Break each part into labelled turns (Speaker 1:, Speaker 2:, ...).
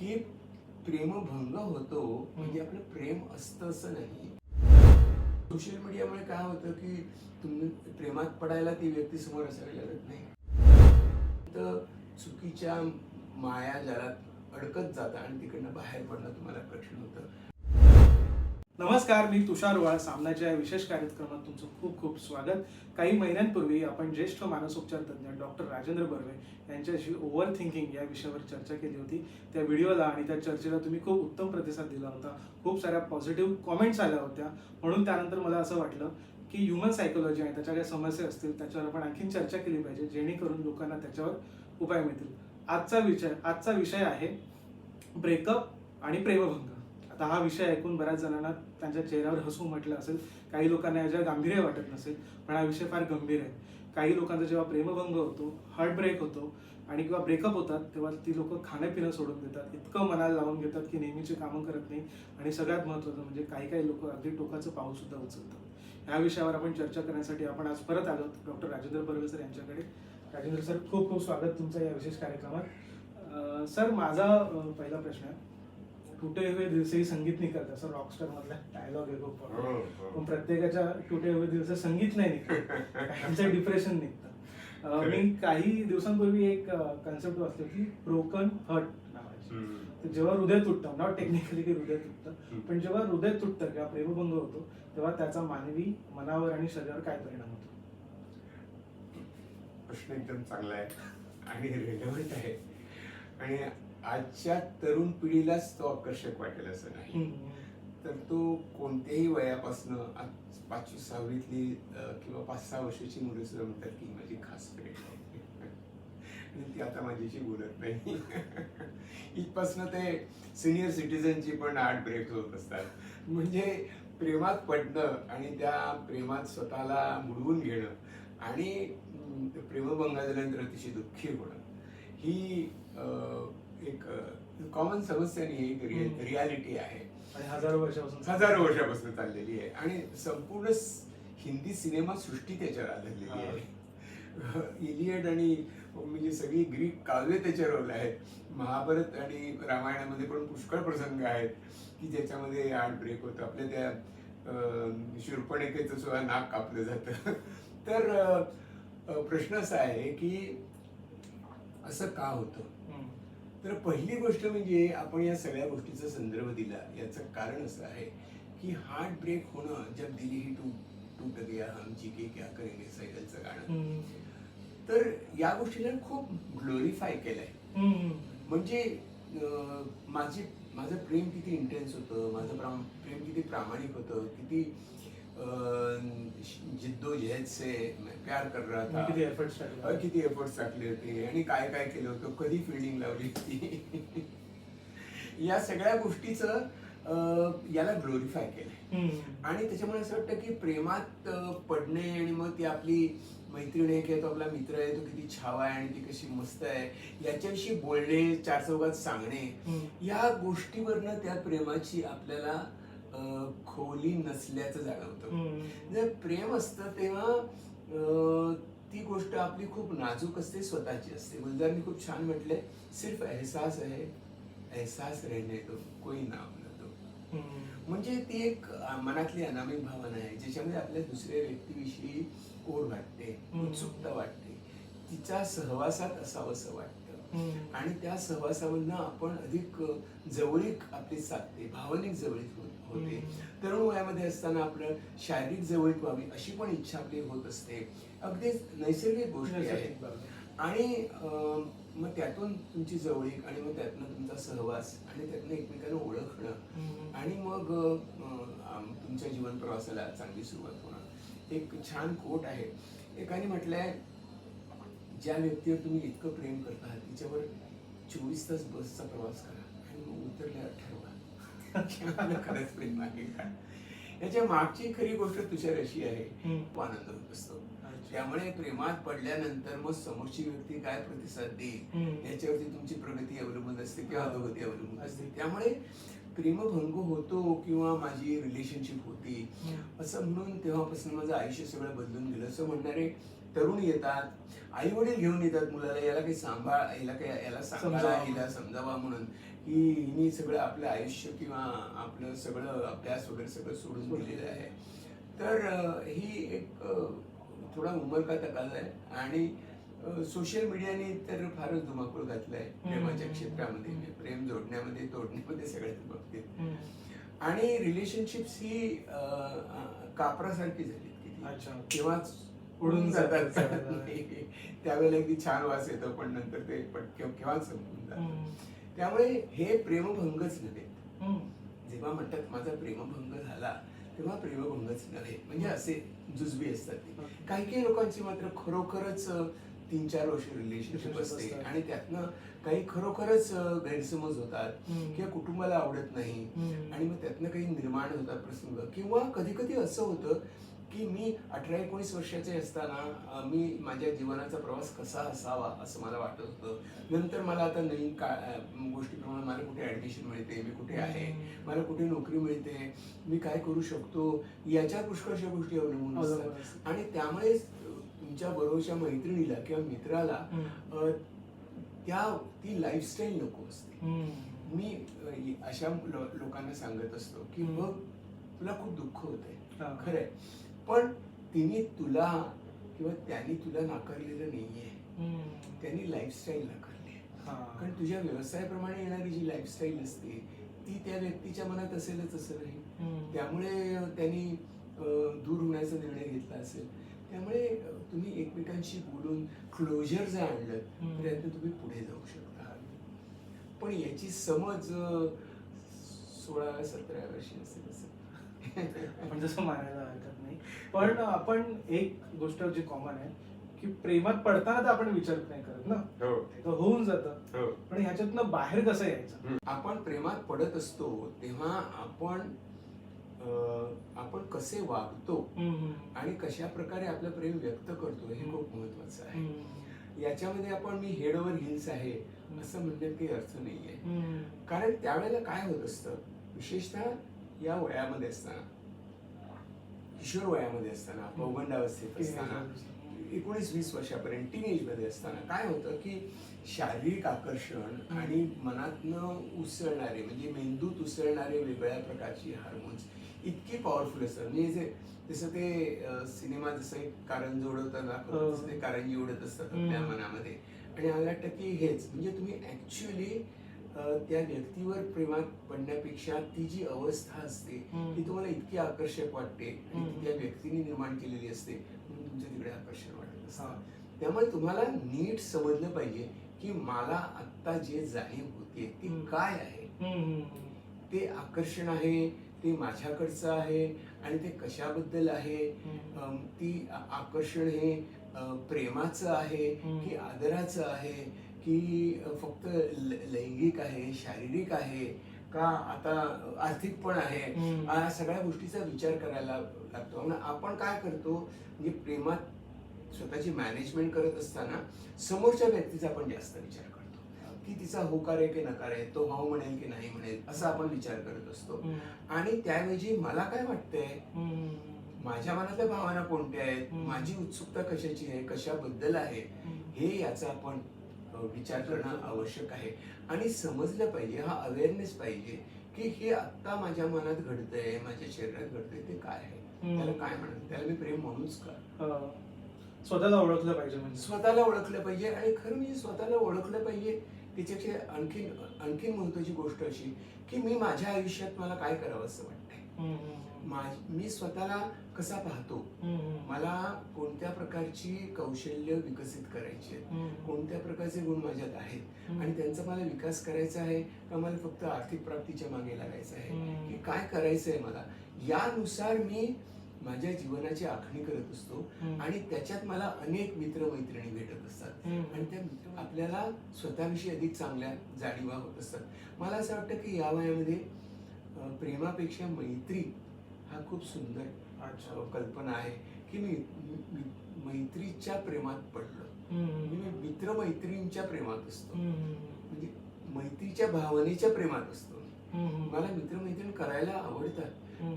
Speaker 1: की प्रेमभंग होतो म्हणजे आपलं प्रेम असतं असं नाही. सोशल मीडियामुळे काय होतं की तुम्ही प्रेमात पडायला ती व्यक्ती समोर असावी लागत नाही. तर चुकीच्या माया जालात अडकत जाता आणि तिकडनं बाहेर पडणं तुम्हाला कठीण होतं.
Speaker 2: नमस्कार मी तुषार वाळ सामनाच्या या विशेष कार्यक्रमात तुमचं खूप खूप स्वागत. काही महिन्यांपूर्वी आपण ज्येष्ठ मानसोपचार तज्ज्ञ डॉक्टर राजेंद्र बर्वे यांच्याशी ओव्हर थिंकिंग या विषयावर चर्चा केली होती. त्या व्हिडिओला आणि त्या चर्चेला तुम्ही खूप उत्तम प्रतिसाद दिला होता. खूप साऱ्या पॉझिटिव्ह कॉमेंट्स आल्या होत्या. म्हणून त्यानंतर मला असं वाटलं की ह्युमन सायकोलॉजी आहे त्याच्या काही समस्या असतील त्याच्यावर आपण आणखीन चर्चा केली पाहिजे जेणेकरून लोकांना त्याच्यावर उपाय मिळतील. आजचा विषय आजचा विषय आहे ब्रेकअप आणि प्रेमभंग आता हा विषय ऐकून बऱ्याच जणांना त्यांच्या चेहऱ्यावर हसू म्हटलं असेल. काही लोकांना याच्या गांभीर्य वाटत नसेल पण हा विषय फार गंभीर आहे. काही लोकांचा जेव्हा प्रेमभंग होतो हार्टब्रेक होतो आणि किंवा ब्रेकअप होतात तेव्हा ती लोक खाणं पिणं सोडून देतात. इतकं मनाला लावून घेतात की नेहमीची कामं करत नाही आणि सगळ्यात महत्त्वाचं म्हणजे काही काही लोक अगदी टोकाचं पाऊलसुद्धा उचलतात. ह्या विषयावर आपण चर्चा करण्यासाठी आपण आज परत आलो डॉक्टर राजेंद्र बर्वे सर यांच्याकडे. राजेंद्र सर खूप खूप स्वागत तुमचं या विशेष कार्यक्रमात. सर माझा पहिला प्रश्न आहे. टुटे हुए दिल से ही संगीत नाही करत असं रॉकस्टार मधला डायलॉग आहे खूप पण प्रत्येकाच्या टुटे हुए दिल से संगीत नाही निघत. त्यांचं डिप्रेशन निघतं. मी काही दिवसांपूर्वी एक कन्सेप्ट वाचली होती ब्रोकन हर्ट नावाची. जेव्हा हृदय तुटतं नॉट टेक्निकली की हृदय तुटतं पण जेव्हा हृदय तुटतं किंवा प्रेमभंग होतो तेव्हा त्याचा मानवी मनावर आणि शरीरावर काय परिणाम होतो?
Speaker 1: प्रश्न एकदम चांगला आहे आणि रेलेव्हंट आहे. आणि आजच्या तरुण पिढीलाच तो आकर्षक वाटेल असं नाही. तर तो कोणत्याही वयापासनं आज पाचवी सहावीतली किंवा पाच सहा वर्षाची मुलं सुद्धा म्हणतात की माझी खास फ्रेंड आणि ती आता माझ्याशी बोलत नाही. इथपासनं ते सिनियर सिटीजनची पण आर्ट ब्रेक होत असतात. म्हणजे प्रेमात पडणं आणि त्या प्रेमात स्वतःला बुडवून घेणं आणि प्रेमभंग झाल्यानंतर अतिशय दुःखी होणं. ही एक कॉमन समस्या नाही एक. रियालिटी आहे.
Speaker 2: आणि हजारो वर्षापासून
Speaker 1: हजारो वर्षापासून चाललेली आहे. आणि संपूर्ण हिंदी सिनेमा सृष्टी त्याच्यावर आधारलेली आहे. इलियड आणि म्हणजे सगळी ग्रीक काव्य त्याच्यावर आहेत. महाभारत आणि रामायणामध्ये पण पुष्कळ प्रसंग आहेत की ज्याच्यामध्ये आर्ट ब्रेक होतं. आपल्या त्या अं, शूर्पणखेचं सुद्धा नाक कापलं जातं. तर प्रश्न असा आहे की असं का होतं. तर पहिली गोष्ट म्हणजे आपण या सगळ्या गोष्टीचा संदर्भ दिला याचं कारण असं आहे की हार्ट ब्रेक होणं जब दिली ही टू टूट गया हम जी के क्या करेंगे सायकलचं गाणं. तर या गोष्टीला खूप ग्लोरीफाय केलंय. म्हणजे माझी माझं प्रेम किती इंटेन्स होतं माझं प्रेम किती प्रामाणिक होतं किती अं, जिद्दोजहद से प्यार कर रहा था
Speaker 2: किती एफर्ट्स
Speaker 1: किती एफर्ट्स टाकले होते आणि काय काय केलं होतं कधी फिल्डिंग लावली होती या सगळ्या गोष्टीचं याला ग्लोरीफाय केलंय. आणि त्याच्यामुळे असं वाटतं की प्रेमात पडणे आणि मग ती आपली मैत्रीण आहे किंवा तो आपला मित्र आहे तो किती छावा आहे आणि ती कशी मस्त आहे याच्याविषयी बोलणे चार चौकात सांगणे. या गोष्टीवरनं त्या प्रेमाची आपल्याला खोली नसल्याचं जाणवतं. जर प्रेम असतं तेव्हा ती गोष्ट आपली खूप नाजूक असते स्वतःची असते गुलजारनी खूप छान म्हटलंय सिर्फ एहसास आहे एहसास रहने दो कोई नाम न दो
Speaker 2: हम्म.
Speaker 1: म्हणजे ती एक मनातली अनामिक भावना आहे ज्याच्यामध्ये आपल्या दुसऱ्या व्यक्तीविषयी ओढ वाटते. उत्सुकता वाटते तिच्या सहवासात असावंसं वाटतं. आणि त्या सहवासामधनं आपण अधिक जवळीक आपली साधते भावनिक जवळीक होत-. तरुण वयामध्ये असताना आपलं शारीरिक जवळीक व्हावी अशी पण इच्छा आपली होत असते अगदी नैसर्गिक गोष्टी आहेत. आणि मग त्यातून तुमची जवळीक आणि मग त्यातनं तुमचा सहवास आणि त्यातनं एकमेकांना ओळखणं. आणि मग तुमच्या जीवन प्रवासाला चांगली सुरुवात होणं एक छान कोट आहे एकाने म्हटलंय ज्या व्यक्तीवर तुम्ही इतकं प्रेम करता तिच्यावर चोवीस तास बसचा प्रवास करा आणि मग उतरल्यावर ठरवा खरंच प्रेम आहे का याच्या मागची खरी गोष्ट तुझ्या अशी आहे. आनंद होत असतो. त्यामुळे प्रेमात पडल्यानंतर मग समोरची व्यक्ती काय प्रतिसाद देईल. याच्यावरती तुमची प्रगती अवलंबून असते किंवा अधोगती अवलंबून असते. त्यामुळे प्रेमभंग होतो किंवा माझी रिलेशनशिप होती. असं म्हणून तेव्हापासून माझं आयुष्य सगळं बदलून गेलं. असं म्हणणारे तरुण येतात. आई वडील घेऊन येतात मुलाला. याला काही सांभाळ याला काही याला सांभाळा. हिला समजावा म्हणून. की हिने सगळं आपलं आयुष्य किंवा आपलं सगळं अभ्यास वगैरे सगळं सोडून दिलेलं आहे तर ही एक थोडा उमर का तकाजा आहे आणि सोशल मीडियाने तर फारच धुमाकूळ घातलाय प्रेमाच्या. क्षेत्रामध्ये म्हणजे प्रेम जोडण्यामध्ये तोडण्यामध्ये सगळ्याच बाबतीत
Speaker 2: हम्म.
Speaker 1: आणि रिलेशनशिप्स ही कापरासारखी झाली तेव्हाच
Speaker 2: उडून जातात.
Speaker 1: जातात त्यावेळेला अगदी छान वास येतो पण नंतर ते पटके केव्हा संपून जातं
Speaker 2: हम्म.
Speaker 1: त्यामुळे हे प्रेमभंगच नव्हे. जेव्हा म्हणतात माझा प्रेमभंग झाला तेव्हा प्रेमभंगच नव्हे म्हणजे असे जुजबी असतात काही काही लोकांची मात्र खरोखरच तीन चार वर्ष रिलेशनशिप असते. आणि त्यातनं काही खरोखरच गैरसमज होतात. किंवा कुटुंबाला आवडत नाही. आणि मग त्यातनं काही निर्माण होतात प्रसंग किंवा कधी कधी असं होतं की मी अठरा एकोणीस वर्षाचे असताना मी माझ्या जीवनाचा प्रवास कसा असावा असं मला वाटत होतं नंतर मला आता नवीन का गोष्टीप्रमाणे मला कुठे ऍडमिशन मिळते मी कुठे आहे मला कुठे नोकरी मिळते मी काय करू शकतो याच्या पुष्कळशा गोष्टी अवलंबून असतात. आणि त्यामुळे तुमच्या बरोबरच्या मैत्रिणीला किंवा मित्राला त्या ती लाईफस्टाईल नको असते. मी अशा लोकांना सांगत असतो की. बघ तुला खूप दुःख होतंय
Speaker 2: हा.
Speaker 1: खरंय पण तिने तुला किंवा त्यांनी तुला नाकारलेलं नाहीये. त्यांनी लाईफस्टाईल नाकारली आहे.
Speaker 2: हा.
Speaker 1: कारण तुझ्या व्यवसायाप्रमाणे येणारी जी लाईफस्टाईल असते ती त्या व्यक्तीच्या मनात असेलच असं नाही. त्यामुळे त्यांनी दूर होण्याचा निर्णय घेतला असेल त्यामुळे तुम्ही एकमेकांशी बोलून क्लोजर जर आणलं. तर यातनं तुम्ही पुढे जाऊ शकता पण याची समज सोळाव्या सतराव्या वर्षी असेल असं
Speaker 2: आपण जसं मानायला हरकत नाही. पण आपण एक गोष्ट जी कॉमन आहे की प्रेमात पडताना तर आपण विचार नाही करत ना.
Speaker 1: हो.
Speaker 2: तर होऊन जातं.
Speaker 1: हो.
Speaker 2: पण ह्याच्यातनं बाहेर कसं यायचं?
Speaker 1: आपण प्रेमात पडत असतो तेव्हा आपण आपण कसे वागतो. आणि कशा प्रकारे आपलं प्रेम व्यक्त करतो हे खूप महत्वाचं आहे. याच्यामध्ये आपण मी हेड ओव्हर हिल्स आहे असं म्हणण्यात काही अर्थ नाहीये. कारण त्यावेळेला काय होत असतं विशेषतः या वयामध्ये असताना किशोर वयामध्ये असताना पौगंडावस्थेत असताना एकोणीस वीस वर्षापर्यंत टीनेजमध्ये असताना काय होतं की शारीरिक आकर्षण आणि मनातनं उसळणारे म्हणजे मेंदूत उसळणारे वेगळ्या प्रकारची हार्मोन्स इतकी पॉवरफुल असतात म्हणजे जे जसं ते सिनेमा जसं एक
Speaker 2: हो.
Speaker 1: तसं ते कारंजी उडत असतात आपल्या. मनामध्ये आणि मला वाटतं की हेच म्हणजे तुम्ही ऍक्च्युअली त्या व्यक्तीवर प्रेमात पडण्यापेक्षा ती जी अवस्था असते. ती तुम्हाला इतकी आकर्षक वाटते आणि ती. त्या व्यक्तीने निर्माण केलेली असते म्हणून तुमचं तिकडे आकर्षण वाटत. असतं त्यामुळे तुम्हाला नीट समजलं पाहिजे की मला आत्ता जे जाणीव होते ती. काय आहे. ते आकर्षण आहे ते माझ्याकडचं आहे आणि ते कशाबद्दल आहे ती आकर्षण हे प्रेमाचं आहे. की आदराचं आहे की फक्त लैंगिक आहे शारीरिक आहे का आता आर्थिक पण आहे. या सगळ्या गोष्टीचा विचार करायला लागतो आपण काय करतो म्हणजे प्रेमात स्वतःची मॅनेजमेंट करत असताना समोरच्या व्यक्तीचा आपण जास्त विचार करतो की तिचा होकार आहे की नकार आहे तो हो म्हणेल की नाही म्हणेल असा आपण विचार करत असतो. आणि त्याऐवजी मला काय वाटतंय. माझ्या मनातल्या भावना कोणत्या आहेत. माझी उत्सुकता कशाची आहे कशाबद्दल आहे हे याचा आपण विचार करणं आवश्यक आहे. आणि समजलं पाहिजे हा अवेअरनेस पाहिजे की हे आत्ता माझ्या मनात घडतंय माझ्या शरीरात घडतंय ते काय आहे. त्याला काय म्हणत त्याला मी प्रेम म्हणूच का.
Speaker 2: स्वतःला ओळखलं पाहिजे म्हणजे.
Speaker 1: स्वतःला ओळखलं पाहिजे आणि खरं म्हणजे स्वतःला ओळखलं पाहिजे. त्याच्यापेक्षा आणखीन आणखीन महत्वाची गोष्ट अशी की मी माझ्या आयुष्यात मला काय करावं असं वाटतंय? मी स्वतःला कसा पाहतो. मला कोणत्या प्रकारची कौशल्य विकसित करायची आहेत. कोणत्या प्रकारचे गुण माझ्यात आहेत. आणि त्यांचा मला विकास करायचा आहे का मला फक्त आर्थिक प्राप्तीच्या मागे लागायचं आहे. की काय करायचं आहे मला यानुसार मी माझ्या जीवनाची आखणी करत असतो. आणि त्याच्यात मला अनेक मित्रमैत्रिणी भेटत असतात. आणि त्या मित्र आपल्याला स्वतःविषयी अधिक चांगल्या जाणीवा होत असतात मला असं वाटतं की या वयामध्ये प्रेमापेक्षा मैत्री हा खूप सुंदर कल्पना आहे की मी मैत्रीच्या प्रेमात पडलो. म्हणजे मी मित्रमैत्रींच्या प्रेमात असतो. म्हणजे मैत्रीच्या भावनेच्या प्रेमात असतो. मला मित्रमैत्रीण करायला आवडतात.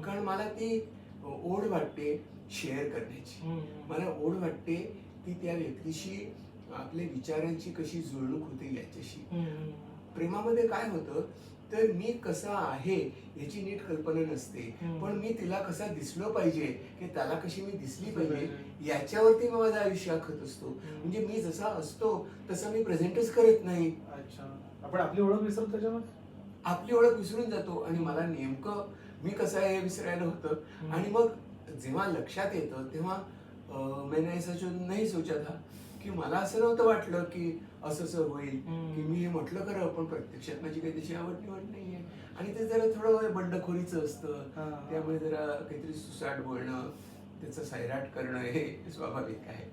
Speaker 1: कारण मला ती ओढ वाटते शेअर करण्याची. मला ओढ वाटते ती त्या व्यक्तीशी आपल्या विचारांची कशी जुळणूक होते याच्याशी. प्रेमामध्ये काय होतं तर मी कसा आहे याची नीट कल्पना नसते. पण मी तिला कसा दिसलो पाहिजे की त्याला कशी मी दिसली पाहिजे याच्यावरती मी माझं आयुष्य आखत असतो. म्हणजे मी जसा असतो तसा मी प्रेझेंटच करत नाही.
Speaker 2: अच्छा. आपण आपली ओळख विसरतो त्याच्यामध्ये?
Speaker 1: आपली ओळख विसरून जातो आणि मला नेमकं मी कसं आहे हे विसरायला होतं. आणि मग जेव्हा लक्षात येतं तेव्हा मैंने ऐसा नाही सोचा था की मला असं नव्हतं वाटलं की असं असं होईल. की मी हे म्हटलं खरं पण प्रत्यक्षात माझी काही तशी आवड निवड नाहीये आणि ते जरा थोडं बंडखोरीचं असतं. त्यामुळे जरा काहीतरी सुसाट बोलणं त्याचं सैराट करणं हे स्वाभाविक आहे.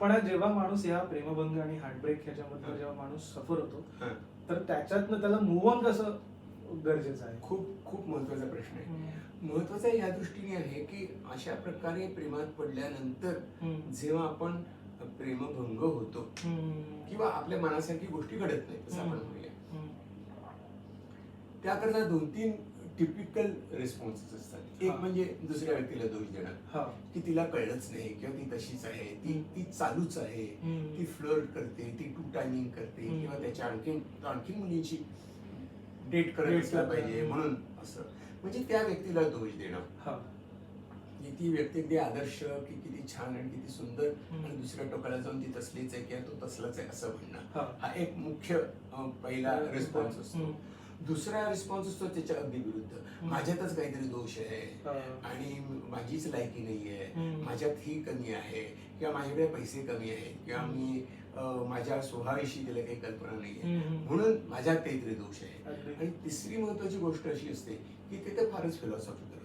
Speaker 2: पण जेव्हा माणूस या प्रेमभंग आणि हार्टब्रेक ह्याच्यामधनं
Speaker 1: हा.
Speaker 2: जेव्हा माणूस सफर होतो. तर त्याच्यातनं त्याला मूव ऑन कसं गरजेचं आहे
Speaker 1: खूप खूप महत्त्वाचा प्रश्न आहे महत्त्वाचा या दृष्टीने आहे की अशा प्रकारे प्रेमात पडल्यानंतर. जेव्हा आपण प्रेमभंग होतो. किंवा आपल्या मनासारखी गोष्टी घडत नाही असं आपण. म्हणूया. त्याकरता दोन तीन टिपिकल रिस्पॉन्सेस असतात एक. म्हणजे दुसऱ्या व्यक्तीला दोष देणं. की तिला कळलंच नाही किंवा ती तशीच आहे ती. ती चालूच आहे. ती फ्लर्ट करते ती टू टायमिंग करते. किंवा त्याच्या आणखीन आणखीन मुलींची डेट करत पाहिजे. म्हणून असं म्हणजे त्या व्यक्तीला दोष देणं. की ती व्यक्ती अगदी आदर्श की किती छान आणि किती सुंदर. आणि दुसऱ्या टोकाला जाऊन ती तसलीच आहे किंवा तो तसलाच आहे असं म्हणणं
Speaker 2: हा.
Speaker 1: एक मुख्य पहिला रिस्पॉन्स असतो. दुसरा रिस्पॉन्स असतो त्याच्या अगदी विरुद्ध माझ्यातच काहीतरी दोष आहे. आणि माझीच लायकी नाहीये
Speaker 2: हम्म.
Speaker 1: माझ्यात ही कमी आहे किंवा माझ्याकडे पैसे कमी आहेत किंवा मी माझ्या स्वभावाविषयी तिला काही कल्पना नाहीये
Speaker 2: हम्म.
Speaker 1: म्हणून माझ्यात काहीतरी दोष आहे. आणि तिसरी महत्वाची गोष्ट अशी असते की ते तर फारच फिलॉसॉफिकल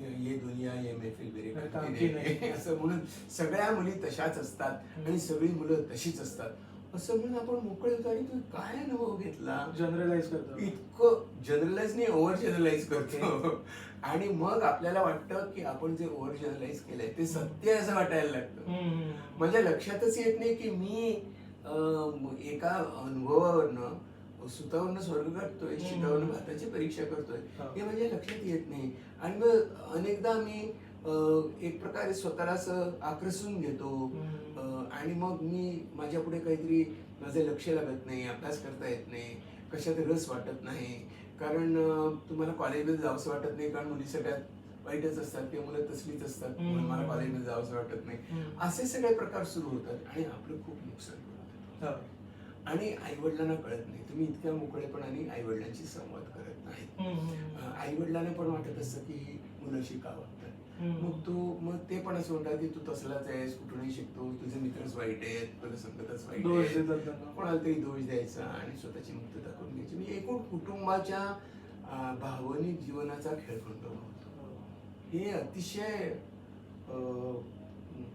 Speaker 1: ये दुनिया ये नाही.
Speaker 2: नाही.
Speaker 1: असं म्हणून सगळ्या मुली तशाच असतात. आणि सगळी मुलं तशीच असतात असं म्हणून आपण मोकळे होतो आणि तू काय अनुभव घेतला
Speaker 2: जनरलाइज करतो
Speaker 1: इतकं जनरलाइज नाही ओव्हर जनरलाइज करतो आणि मग आपल्याला वाटतं की आपण जे ओव्हर जनरलाइज केलंय ते सत्य असं वाटायला लागतं. माझ्या लक्षातच येत नाही की मी एका अनुभवावरनं सुतावरनं स्वर्ग गाठतोय. शितावरनं भाताची परीक्षा करतोय
Speaker 2: हा.
Speaker 1: माझ्या लक्षात येत नाही आणि मग अनेकदा मी एक प्रकारे स्वतःला असं आक्रसून घेतो
Speaker 2: हम्म.
Speaker 1: अं, आणि मग मी माझ्या पुढे काहीतरी माझं लक्ष लागत नाही अभ्यास करता येत नाही कशात रस वाटत नाही कारण तुम्हाला कॉलेजमध्ये जावंसं वाटत नाही कारण मुली सगळ्यात वाईटच असतात किंवा मुलं तसलीच असतात मला कॉलेजमध्ये जावंसं वाटत नाही. असे सगळे प्रकार सुरू होतात आणि आपलं खूप नुकसान होतं. आणि आईवडिलांना कळत नाही. तुम्ही इतक्या मोकळेपणाने आईवडिलांशी संवाद करत नाही
Speaker 2: हम्म.
Speaker 1: आई वडिलांना पण वाटत असतं की ही मुलं शिकावं. मग तू मग ते पण असं म्हणतात की तू तसलाच आहेस कुठूनही शिकतो तुझे मित्रच वाईट आहेत तुला संगतच वाईट. कोणाला तरी दोष द्यायचा आणि स्वतःची मुक्तता करून घ्यायची. म्हणजे एकूण कुटुंबाच्या भावनिक जीवनाचा खेळखंडोबा होतो. हे अतिशय अं,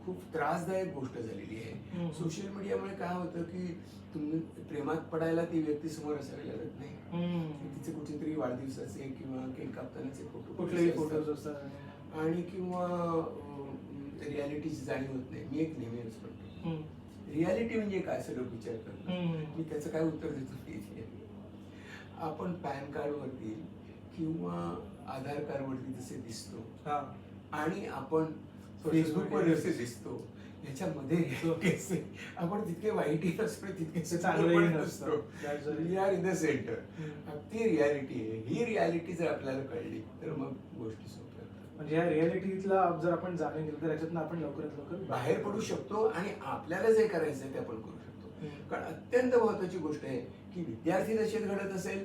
Speaker 1: खूप त्रासदायक गोष्ट झालेली आहे. सोशल मीडियामुळे काय होतं की तुम्ही प्रेमात पडायला ती व्यक्ती समोर असावी लागत नाही. तिचे कुठेतरी वाढदिवसाचे किंवा केक कापतानाचे फोटो
Speaker 2: कुठलेही. फोटोज असतात
Speaker 1: आणि किंवा रियालिटीची जाणीव होत नाही मी एक नेहमीच म्हणतो. रियालिटी म्हणजे काय असं लोक विचार करतात. मी त्याचं काय उत्तर देतो. आपण पॅन कार्डवरती किंवा आधार कार्डवरती जसे दिसतो
Speaker 2: हा.
Speaker 1: आणि आपण फेसबुकवर. जसे दिसतो याच्यामध्ये आपण तितके वाईटही नसतो तितके
Speaker 2: ते चांगलंही नसतं.
Speaker 1: We are in the centre. ती रियालिटी आहे ही रियालिटी जर आपल्याला कळली तर मग गोष्टी सोप्या.
Speaker 2: म्हणजे या रियालिटीतला जर आपण जाणून गेलो तर याच्यातनं आपण लवकरात लवकर
Speaker 1: बाहेर पडू शकतो आणि आपल्याला जे करायचं ते आपण करू शकतो. कारण अत्यंत महत्वाची गोष्ट आहे की विद्यार्थी दशेत घडत असेल.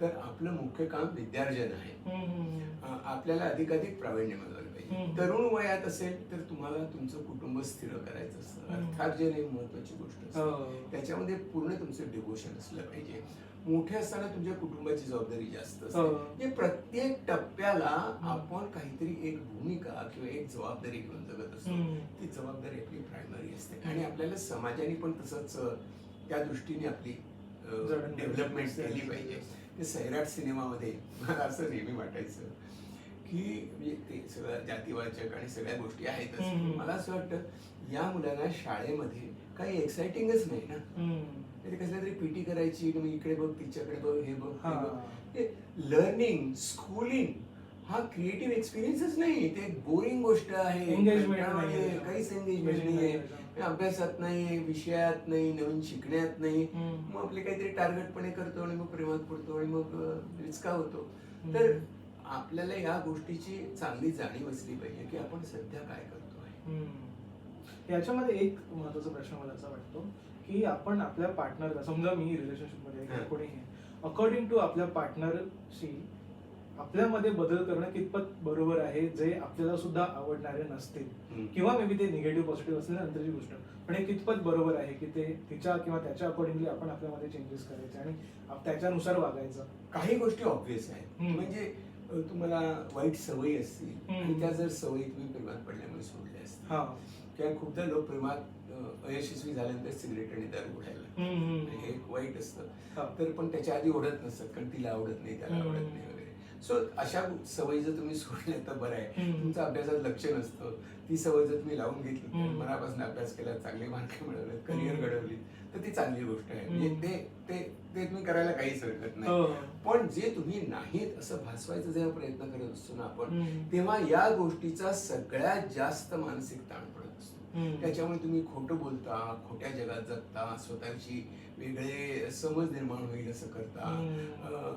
Speaker 1: तर आपलं मुख्य काम विद्यार्जन आहे आपल्याला अधिकाधिक प्रावीण्य मिळवायला पाहिजे. तरुण वयात असेल तर तुम्हाला तुमचं कुटुंब स्थिर करायचं असतं
Speaker 2: हम्म.
Speaker 1: अर्थार्जन हे महत्वाची गोष्ट
Speaker 2: हो.
Speaker 1: त्याच्यामध्ये पूर्ण तुमचं डिवोशन असलं पाहिजे मोठे असताना तुमच्या कुटुंबाची जबाबदारी जास्त असते
Speaker 2: हो.
Speaker 1: प्रत्येक टप्प्याला आपण काहीतरी एक भूमिका किंवा एक जबाबदारी घेऊन जगत असतो. ती जबाबदारी आपली प्रायमरी असते आणि आपल्याला समाजाने पण तसंच त्या दृष्टीने आपली डेव्हलपमेंट केली. पाहिजे ते सैराट सिनेमामध्ये मला असं नेहमी वाटायचं की म्हणजे ते सगळं जातीवाचक आणि सगळ्या गोष्टी आहेतच
Speaker 2: हम्म.
Speaker 1: मला असं वाटतं या मुलांना शाळेमध्ये काही एक्साइटिंगच नाही ना. ते कसल्या तरी पीटी करायची मग इकडे बघ तिच्याकडे बघ हे बघ
Speaker 2: हा.
Speaker 1: ते लर्निंग स्कूलिंग हा क्रिएटिव्ह एक्सपिरियन्सच नाही ते बोरिंग गोष्ट आहे. काहीच एंगेजमेंट
Speaker 2: Engagement
Speaker 1: अभ्यासात नाही विषयात नाही नवीन शिकण्यात नाही. मग आपले काहीतरी टार्गेटपणे करतो आणि मग प्रेमात पडतो आणि मग रिचका होतो. तर आपल्याला या गोष्टीची चांगली जाणीव असली पाहिजे की आपण सध्या काय करतोय
Speaker 2: हम्म. याच्यामध्ये एक महत्त्वाचा प्रश्न मला असा वाटतो की आपण आपल्या पार्टनरला समजा मी रिलेशनशिपमध्ये आहे. कोणीही अकॉर्डिंग टू आपल्या पार्टनरशी आपल्यामध्ये बदल करणं कितपत बरोबर आहे जे आपल्याला सुद्धा आवडणारे नसतील किंवा मे बी ते निगेटिव्ह पॉझिटिव्ह असलेल्या नंतरची गोष्ट पण हे कितपत बरोबर आहे की ते तिच्या किंवा त्याच्या अकॉर्डिंगली आपण आपल्यामध्ये चेंजेस करायचे आणि त्याच्यानुसार वागायचं
Speaker 1: काही गोष्टी ऑब्विस आहेत. म्हणजे तुम्हाला वाईट सवयी असतील. आणि त्या जर सवयी तुम्ही प्रेमात पडल्यामुळे सोडल्या असतील
Speaker 2: हा
Speaker 1: किंवा खूपदा लोक प्रेमात अयशस्वी झाल्यानंतर सिगरेट आणि दारू
Speaker 2: हम्म.
Speaker 1: हे वाईट असतं. तर पण त्याच्या आधी ओढत नसतात कारण तिला आवडत नाही त्याला. आवडत नाही सो अशा सवयी जर तुम्ही सोडल्या तर बरं आहे. तुमचं अभ्यासात लक्ष नसतं ती सवय जर तुम्ही लावून घेतली. मनापासून अभ्यास केला चांगले मार्क मिळवले करिअर. घडवली तर ती चांगली गोष्ट आहे म्हणजे. ते ते तुम्ही करायला काहीच हरकत नाही
Speaker 2: हो.
Speaker 1: पण जे तुम्ही नाहीत असं भासवायचा जेव्हा प्रयत्न करत असतो ना आपण. तेव्हा या गोष्टीचा सगळ्यात जास्त मानसिक ताण पडत असतो. त्याच्यामुळे तुम्ही खोटं बोलता खोट्या जगात जगता स्वतःची वेगळे समज निर्माण होईल असं करता.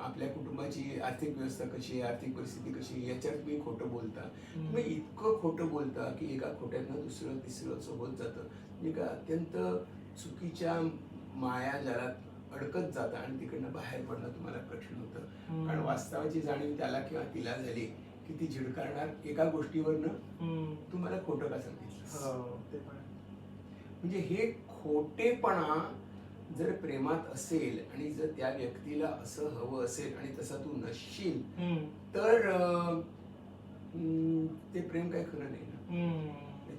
Speaker 1: आपल्या कुटुंबाची आर्थिक व्यवस्था कशी आहे आर्थिक परिस्थिती कशी याच्यावर तुम्ही खोटं बोलता. तुम्ही इतकं खोटं बोलता की एका खोट्यातनं दुसरं तिसरं असं होत जातं. म्हणजे का अत्यंत चुकीच्या माया जालात अडकत जाता आणि तिकडनं बाहेर पडणं तुम्हाला कठीण होतं. कारण वास्तवाची जाणीव त्याला किंवा तिला झाली की ती झिडकारणार एका गोष्टीवरनं. तुम्हाला खोटं का सांगितलं? म्हणजे हे खोटेपणा जर प्रेमात असेल आणि जर त्या व्यक्तीला असं हवं असेल आणि तसा तू नसशील. तर अं, ते प्रेम काय खरं नाही ना.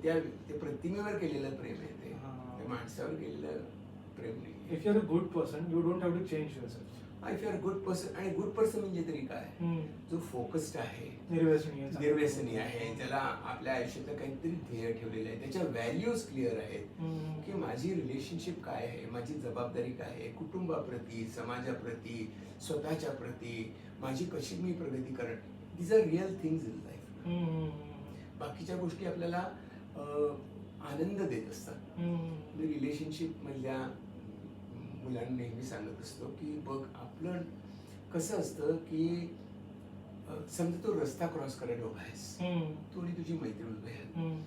Speaker 1: त्या ते प्रतिमेवर केलेलं प्रेम आहे ते माणसावर केलेलं प्रेम नाही
Speaker 2: If you're a good person, you don't have to change yourself.
Speaker 1: If your good person आणि गुड पर्सन म्हणजे तरी काय. जो फोकस्ड आहे
Speaker 2: निर्व्यसनी आहे.
Speaker 1: ज्याला आपल्या आयुष्यातलं काहीतरी ध्येय ठेवलेलं आहे त्याच्या व्हॅल्यूज क्लिअर आहेत. की माझी रिलेशनशिप काय आहे माझी जबाबदारी काय आहे कुटुंबाप्रती समाजाप्रती स्वतःच्या प्रती माझी कशी मी प्रगती करण these are real things in life. बाकीच्या गोष्टी आपल्याला आनंद देत असतात. रिलेशनशिप मधल्या मुलांना नेहमी सांगत असतो की बघ आपलं कसं असतं की समजा तू रस्ता क्रॉस करायला उभा आहेस. तू आणि तुझी मैत्रीण उभे
Speaker 2: हम्म.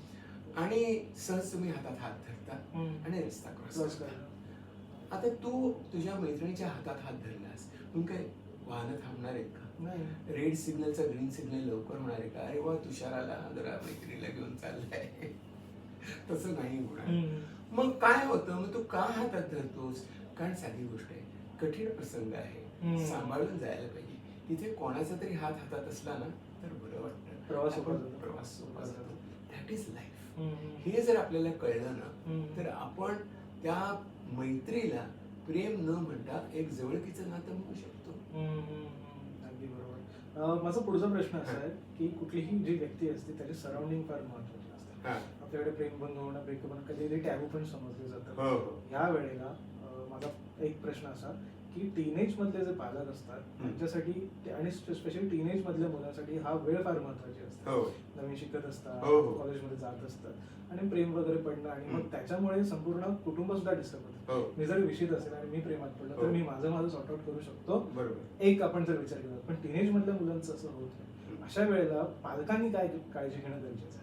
Speaker 1: आणि सहज तुम्ही हातात हात धरता. आणि रस्ता क्रॉस करता
Speaker 2: करा.
Speaker 1: आता तू तुझ्या मैत्रिणीच्या हातात हात धरलास मग काय वाहनं थांबणार आहेत का. रेड सिग्नलचा ग्रीन सिग्नल लवकर होणार आहे का अरे वा तुषाराला जरा मैत्रिणीला घेऊन चाललाय तसं नाही होणार. मग काय होतं मग तू का हातात धरतोस कारण साधी गोष्ट आहे कठीण प्रसंग आहे. सांभाळून जायला पाहिजे तिथे कोणाचा तरी हात हातात असला ना तर बरं वाटतं
Speaker 2: प्रवास.
Speaker 1: प्रवास सोपा जातो दॅट इज लाईफ. हे जर आपल्याला कळलं ना. तर आपण त्या मैत्रीला प्रेम न म्हणता एक जवळकीचं नातं म्हणू शकतो.
Speaker 2: अगदी बरोबर माझा पुढचा प्रश्न असा आहे की कुठलीही जी व्यक्ती असते त्याचे सराउंडिंग फार महत्त्वाचे असतात. आपल्याकडे प्रेमभंग होणं ब्रेकअप होणं कधीतरी टॅबू पण समजले जातात
Speaker 1: हो, हो.
Speaker 2: ह्या वेळेला एक प्रश्न असा की टीनेज मधले जे पालक असतात त्यांच्यासाठी आणि स्पेशली टीनेज मधल्या मुलांसाठी हा वेळ फार महत्वाची असते.
Speaker 1: हो.
Speaker 2: नवीन शिकत असतात
Speaker 1: हो, हो.
Speaker 2: कॉलेजमध्ये जात असतात आणि प्रेम वगैरे पडणं आणि मग. त्याच्यामुळे संपूर्ण कुटुंब सुद्धा डिस्टर्ब होतं.
Speaker 1: हो.
Speaker 2: मी जर विषित असेल आणि मी प्रेमात पडलो तर
Speaker 1: हो.
Speaker 2: मी माझं माझं सॉर्ट आउट करू शकतो. एक आपण जर विचार केला पण टीनेज मधल्या मुलांचं असं होत नाही. अशा वेळेला पालकांनी काय काळजी घेणं गरजेचं आहे?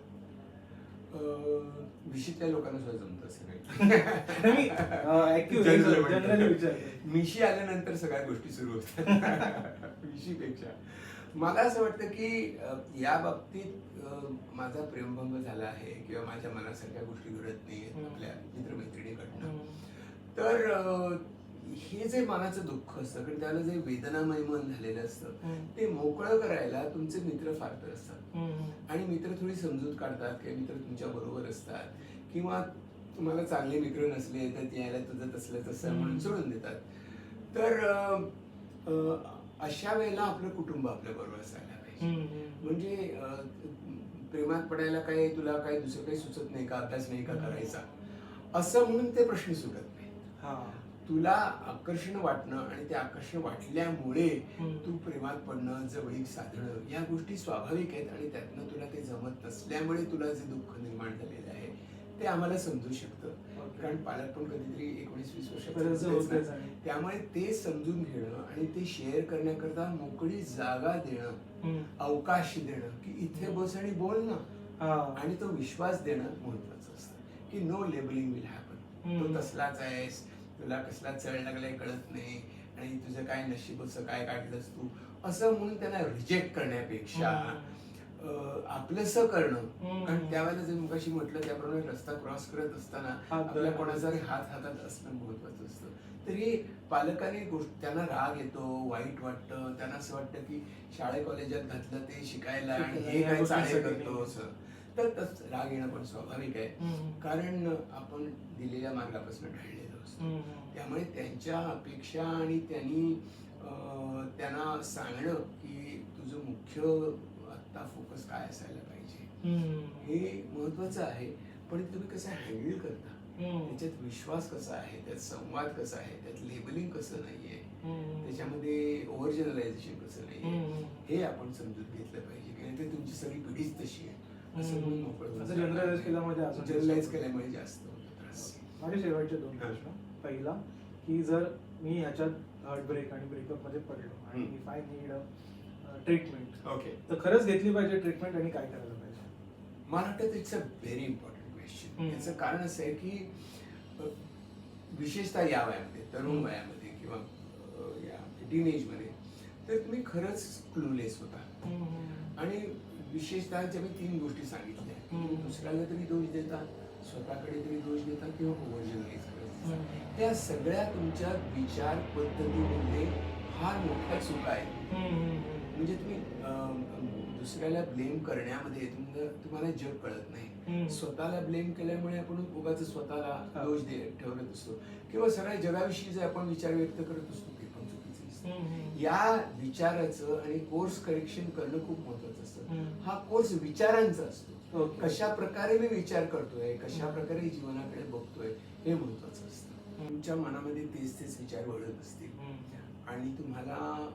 Speaker 1: विशीतल्या लोकांना सुद्धा जमतं असं
Speaker 2: नाही, मी, अं, accused आहे,
Speaker 1: Generally
Speaker 2: sir.
Speaker 1: म्हणतो.
Speaker 2: Generally विचारतो.
Speaker 1: मिशी आल्यानंतर सगळ्या गोष्टी सुरू होतात मिशीपेक्षा मला असं वाटतं की या बाबतीत माझा प्रेमभंग झाला आहे किंवा माझ्या मनासारख्या गोष्टी घडत नाही. आपल्या मित्रमैत्रिणीकडनं. तर हे जे मनाचं दुःख असतं कारण त्याला जे वेदनामय मन झालेलं असतं. ते मोकळं करायला तुमचे मित्र फार तर असतात. आणि मित्र थोडी समजूत काढतात किंवा मित्र तुमच्या बरोबर असतात किंवा तुम्हाला चांगले मित्र नसले तर यायला तुझं तसलं तसं. म्हणून सोडून देतात तर अशा वेळेला आपलं कुटुंब आपल्या बरोबर असायला पाहिजे. म्हणजे प्रेमात पडायला काय तुला काय दुसरं काही सुचत नाही का अभ्यास नाही का करायचा असं म्हणून ते प्रश्न सुटत नाही
Speaker 2: हा.
Speaker 1: तुला आकर्षण वाटणं आणि ते आकर्षण वाटल्यामुळे. तू प्रेमात पडणं जवळीक साधणं या गोष्टी स्वाभाविक आहेत आणि त्यातनं तुला ते जमत नसल्यामुळे तुला जे दुःख निर्माण झालेलं आहे ते आम्हाला समजू शकतं. कारण पालक पण कधीतरी एकोणीस वीस.
Speaker 2: आणि-
Speaker 1: त्यामुळे ते समजून घेणं आणि ते शेअर करण्याकरता मोकळी जागा देणं. अवकाश देणं की इथे बस आणि बोल ना. आणि तो विश्वास देणं महत्वाचं असतं की नो लेबलिंग विल हॅपन. तू तसलाच आहेस तुला कसला चढ लागलाय कळत नाही आणि तुझं काय नशीबचं काय काढलंस तू असं म्हणून त्यांना रिजेक्ट करण्यापेक्षा आपलंस करणं. कारण त्यावेळेला जे मुगाशी म्हटलं त्याप्रमाणे रस्ता क्रॉस करत असताना
Speaker 2: हात
Speaker 1: आपल्या
Speaker 2: धरून.
Speaker 1: कोणाचा हात हातात असणं महत्वाचं असतं तरी पालकांनी गोष्ट त्यांना राग येतो वाईट वाटतं त्यांना असं वाटतं की शाळे कॉलेजात घातलं ते शिकायला आणि हे काय
Speaker 2: गोष्टींसाठी
Speaker 1: करतो. असं तर तस राग येणं पण स्वाभाविक आहे. कारण आपण दिलेल्या मार्गापासून ढळलेलो त्यामुळे त्यांच्या अपेक्षा आणि त्यांनी त्यांना सांगणं की तुझं मुख्य आत्ता फोकस काय असायला पाहिजे. हे महत्वाचं आहे. पण तुम्ही कसं हँडल करता. त्याच्यात विश्वास कसा आहे? त्यात संवाद कसा आहे? त्यात लेबलिंग कसं नाहीये. त्याच्यामध्ये ओव्हर जनरलायझेशन कसं नाहीये. हे आपण समजून घेतलं पाहिजे. कारण ते तुमची सगळी पिढीच तशी आहे. असं. म्हणून मोकळं जनरलाइज केल्यामुळे जास्त.
Speaker 2: माझे शेवटचे दोन. प्रश्न पहिला की जर मी ह्याच्यात हार्ट ब्रेक आणि ब्रेकअपमध्ये पडलो आणि. If I need treatment
Speaker 1: okay
Speaker 2: तर खरंच घेतली पाहिजे ट्रीटमेंट आणि काय करायला पाहिजे
Speaker 1: मला वाटतं it's a very important question. याचं कारण असं आहे की विशेषतः या वयामध्ये तरुण. वयामध्ये किंवा या टीनेजमध्ये तर तुम्ही खरंच क्लूलेस होता आणि विशेषतः ज्या मी तीन गोष्टी सांगितल्या तुम्ही. दुसऱ्याला तरी दोष देता स्वतःकडे तरी दोष देता किंवा ओव्हर जनरलाइज करत
Speaker 2: हम्म.
Speaker 1: असता. त्या सगळ्या तुमच्या विचार पद्धतीमध्ये फार मोठ्या चूक आहे म्हणजे तुम्ही दुसऱ्याला ब्लेम करण्यामध्ये तुम्हाला जग कळत नाही. स्वतःला ब्लेम केल्यामुळे आपण उगाच स्वतःला. दोष दे ठेवत असतो किंवा सगळ्या जगाविषयी जे आपण विचार व्यक्त करत असतो असतं. या विचाराचं आणि कोर्स करेक्शन करणं खूप महत्वाचं असतं. हा कोर्स विचारांचा असतो. कशा प्रकारे मी विचार करतोय कशा प्रकारे जीवनाकडे बघतोय हे महत्वाचं असतं. तुमच्या मनामध्ये तेच तेच विचार वळत असतील. आणि तुम्हाला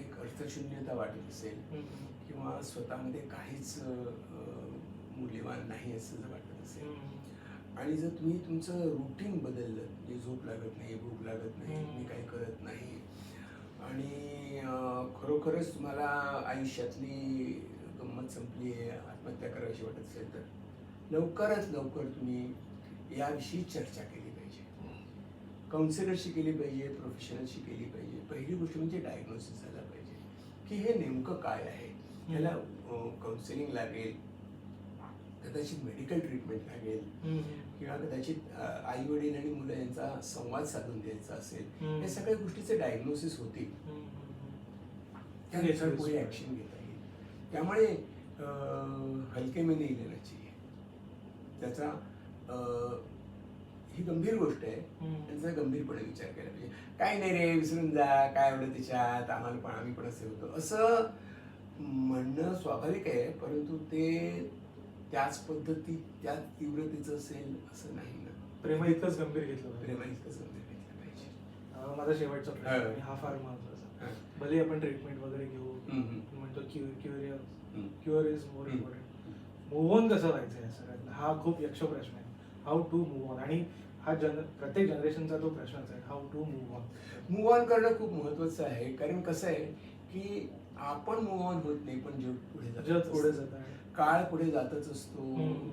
Speaker 1: एक अर्थशून्यता वाटत असेल. किंवा स्वतःमध्ये काहीच मूल्यवान नाही असं जर वाटत असेल. आणि जर तुम्ही तुमचं रुटीन बदललं म्हणजे झोप लागत नाही भूक लागत नाही. तुम्ही काही करत नाही आणि खरोखरच तुम्हाला आयुष्यातली गंमत संपली आहे आत्महत्या करायची वाटत असेल तर लवकरात लवकर तुम्ही याविषयी चर्चा केली पाहिजे. काउन्सिलरशी केली पाहिजे प्रोफेशनलशी केली पाहिजे. पहिली गोष्ट म्हणजे डायग्नोसिस झाला पाहिजे. की हे नेमकं काय आहे? ह्याला काउन्सिलिंग लागेल. कदाचित मेडिकल ट्रीटमेंट लागेल. किंवा कदाचित आई वडील आणि मुलं यांचा संवाद साधून द्यायचा असेल. या सगळ्या गोष्टीचे डायग्नोसिस होतील. त्यानुसार पुढे. ऍक्शन घेता येईल त्यामुळे हलके में नाही लेना चाहिए त्याचा ही गंभीर गोष्ट आहे. त्यांचा गंभीरपणे विचार केला पाहिजे काय नाही रे विसरून जा काय एवढं त्याच्यात आम्हाला पण आम्ही पण असे होतो असं म्हणणं स्वाभाविक आहे परंतु ते त्याच पद्धती त्याच तीव्रतेचं असेल असं नाही ना
Speaker 2: प्रेम इतकंच गंभीर घेतलं पाहिजे.
Speaker 1: प्रेम इतकं समजून घेतलं पाहिजे
Speaker 2: अं, माझा शेवटचा प्रश्न
Speaker 1: हा.
Speaker 2: आणि हा फार महत्त्वाचा
Speaker 1: हा.
Speaker 2: भले आपण ट्रीटमेंट वगैरे घेऊ
Speaker 1: हम्म, हम्म.
Speaker 2: आपण म्हणतो क्युरियस
Speaker 1: हम्म.
Speaker 2: क्युअर इज मोर
Speaker 1: हम्म.
Speaker 2: इम्पॉर्टंट मूव्ह ऑन कसं व्हायचं या सगळ्यात हा खूप यक्ष प्रश्न आहे हाऊ टू मूव्ह ऑन आणि हा जन प्रत्येक जनरेशनचा तो प्रश्नच आहे how to move on
Speaker 1: move on करणं खूप महत्वाचं आहे कारण कसं आहे की आपण मूव्ह ऑन होत नाही पण जग पुढे जात
Speaker 2: जग पुढे. जात आहे
Speaker 1: काळ पुढे जातच असतो.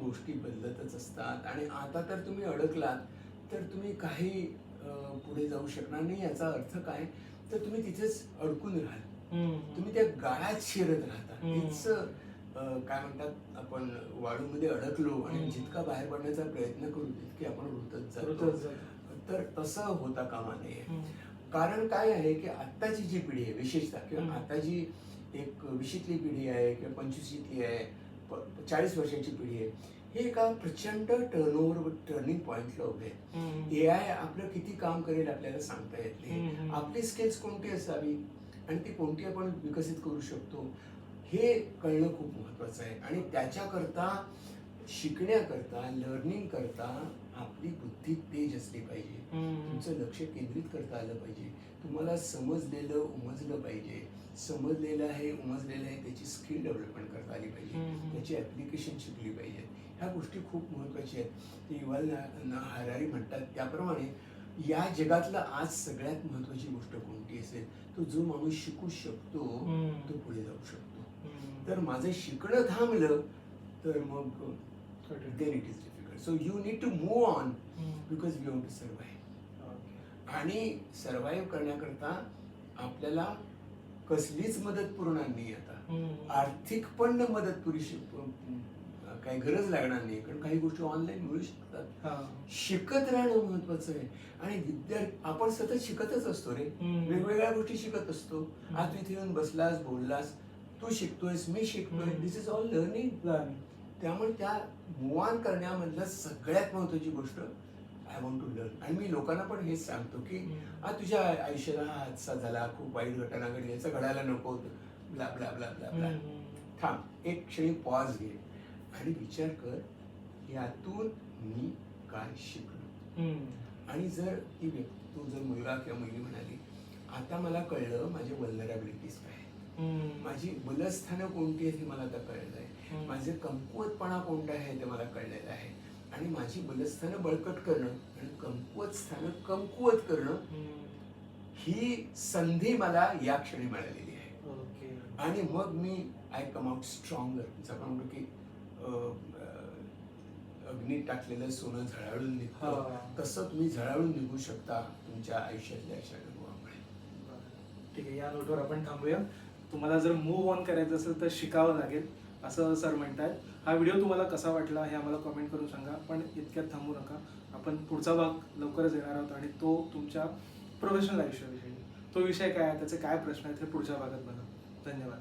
Speaker 1: गोष्टी बदलतच असतात आणि आता तर तुम्ही अडकलात तर तुम्ही काही पुढे जाऊ शकणार नाही याचा अर्थ काय तर तुम्ही तिथेच अडकून राहाल तुम्ही त्या गाळात शिरत राहता अं, काय म्हणतात आपण वाळूमध्ये अडकलो आणि. जितका बाहेर पडण्याचा प्रयत्न करू तितके आपण रुतत जातो. तर तसं होता कामा नये. कारण काय आहे की आत्ताची जी पिढी आहे विशेषतः किंवा. आता जी एक विशीतली पिढी आहे किंवा पंचवीशीतली आहे चाळीस वर्षांची पिढी आहे हे एका प्रचंड टर्नओव्हर टर्निंग पॉइंटला उभे आहेत
Speaker 2: हम्म.
Speaker 1: ए आय आपलं किती काम करेल आपल्याला सांगता येत नाही. आपली स्किल्स कोणती असावी आणि ती कोणती आपण विकसित करू शकतो हे कळणं खूप महत्वाचं आहे आणि त्याच्याकरता शिकण्याकरता लर्निंग करता आपली बुद्धी तेज असली पाहिजे. तुमचं लक्ष केंद्रित करता आलं पाहिजे तुम्हाला समजलेलं उमजलं पाहिजे समजलेलं आहे उमजलेलं आहे त्याची स्किल डेव्हलपमेंट करता आली पाहिजे. त्याची ऍप्लिकेशन शिकली पाहिजे ह्या गोष्टी खूप महत्त्वाच्या आहेत ते युवाल ना- हरारी म्हणतात त्याप्रमाणे या जगातलं आज सगळ्यात महत्वाची गोष्ट कोणती असेल तो जो माणूस शिकू शकतो. तो पुढे जाऊ शकतो. तर माझं शिकणं थांबलं तर मग then it is difficult so you need to move on
Speaker 2: hmm.
Speaker 1: Because we want to survive
Speaker 2: Okay.
Speaker 1: आणि सर्वाईव्ह करण्याकरता आपल्याला कसलीच मदत पुरणार नाही आता
Speaker 2: हम्म.
Speaker 1: आर्थिक पण मदत पुरेशी काही गरज लागणार नाही कारण काही गोष्टी ऑनलाईन मिळू शकतात. शिकत राहणं महत्वाचं आहे आणि विद्यार्थी आपण सतत शिकतच असतो रे
Speaker 2: हम्म.
Speaker 1: वेगवेगळ्या गोष्टी शिकत असतो आज तू इथे येऊन बसलास बोललास तू शिकतोयस मी शिकतोय. This is all learning. त्यामुळे त्या मूव ऑन करण्यामधलं सगळ्यात महत्वाची गोष्ट आय वॉन्ट टू लर्न आणि मी लोकांना पण हेच सांगतो की. आज तुझ्या आयुष्यात हा हादसा झाला खूप वाईट घटना घडली याचं घडायला नको होतं ब्ला ब्ला ब्ला ब्ला. थांब एक क्षणी पॉज घे आणि विचार कर यातून मी काय शिकलो. आणि जर ती व्यक्ती तू जर मुलगा किंवा मुलगी म्हणाली आता मला कळलं माझे वल्नरॅबिलिटीज काय. माझी बलस्थानं कोणती आहेत हे मला आता कळलं आहे
Speaker 2: हम्म.
Speaker 1: माझे कमकुवतपणा कोणतं आहे ते मला कळलेलं आहे. आणि माझी बलस्थानं बळकट करणं आणि कमकुवत स्थानं कमकुवत करणं. ही संधी मला या क्षणी मिळालेली आहे.
Speaker 2: ओके.
Speaker 1: आणि मग मी आय कम आउट स्ट्रॉंगर जसं आपण म्हणतो की अग्नीत टाकलेलं सोनं झळाळून निघतं. तसं तुम्ही झळाळून निघू शकता तुमच्या आयुष्यातल्या अशा अनुभवामुळे.
Speaker 2: ठीक आहे या नोटवर आपण थांबूया. तुम्हाला जर मूव्ह ऑन करायचं असेल तर शिकावं लागेल. असं सर म्हणतात हा व्हिडिओ तुम्हाला कसा वाटला हे आम्हाला कमेंट करून सांगा पण इतक्यात थांबू नका. आपण पुढचा भाग लवकरच येणार आहोत आणि तो तुमच्या प्रोफेशनल आयुष्याविषयी तो विषय काय आहे? त्याचे काय प्रश्न आहेत हे पुढच्या भागात बघा. धन्यवाद.